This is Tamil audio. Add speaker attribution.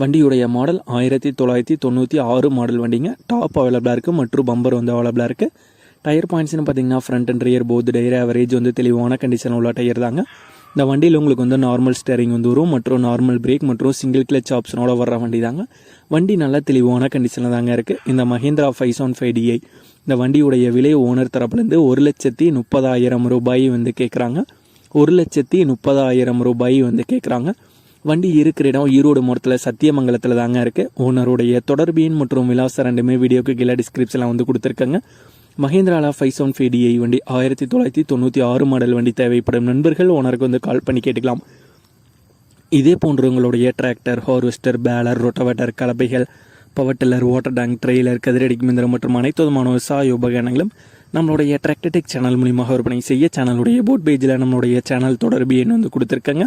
Speaker 1: வண்டியுடைய மாடல் ஆயிரத்தி தொள்ளாயிரத்தி தொண்ணூற்றி ஆறு மாடல் வண்டிங்க. டாப் அவைலபிளாக இருக்குது மற்றும் பம்பர் வந்து அவைலபிளாக இருக்குது டயர் பாயிண்ட்ஸ்னு பார்த்தீங்கன்னா front and rear both tyre average வந்து தெளிவான கண்டிஷன் உள்ள டயர் தாங்க. இந்த வண்டியில் உங்களுக்கு வந்து நார்மல் ஸ்டேரிங் வந்து வரும். மற்றும் நார்மல் பிரேக் மற்றும் சிங்கிள் கிளச் ஆப்ஷனோட வர்ற வண்டி தாங்க. வண்டி நல்லா தெளிவான கண்டிஷனில் தாங்க இருக்குது இந்த Mahindra five seven five DI இந்த வண்டியுடைய விலை ஓனர் தரப்புலேருந்து ஒரு லட்சத்தி முப்பதாயிரம் ரூபாய் வந்து கேட்குறாங்க ஒரு லட்சத்தி முப்பதாயிரம் ரூபாய் வந்து கேட்குறாங்க வண்டி இருக்கிற இடம் ஈரோடு மாவட்டத்தில் சத்தியமங்கலத்தில் தாங்க இருக்குது ஓனருடைய தொடர்பு எண் மற்றும் விலாசம் ரெண்டுமே வீடியோக்கு கீழே டிஸ்கிரிப்ஷனில் வந்து கொடுத்துருக்காங்க. மஹேந்திராலா ஃபைவ் செவன் ஃபைவ் டிஐ வண்டி ஆயிரத்தி தொள்ளாயிரத்தி தொண்ணூற்றி ஆறு மாடல் வண்டி தேவைப்படும். நண்பர்கள் ஓனருக்கு வந்து கால் பண்ணி கேட்டுக்கலாம். இதே போன்று உங்களுடைய tractor harvester baler rotavator கலப்பைகள் power tiller water tank trailer கதிரடி மிந்திரம் மற்றும் அனைத்து விதமான விவசாய உபகரணங்களும் நம்மளுடைய டிராக்டர்டெக் சேனல் மூலியமாக விற்பனை செய்ய சேனலுடைய போட் பேஜில் நம்மளுடைய சேனல் தொடர்பு எண் வந்து கொடுத்துருக்காங்க.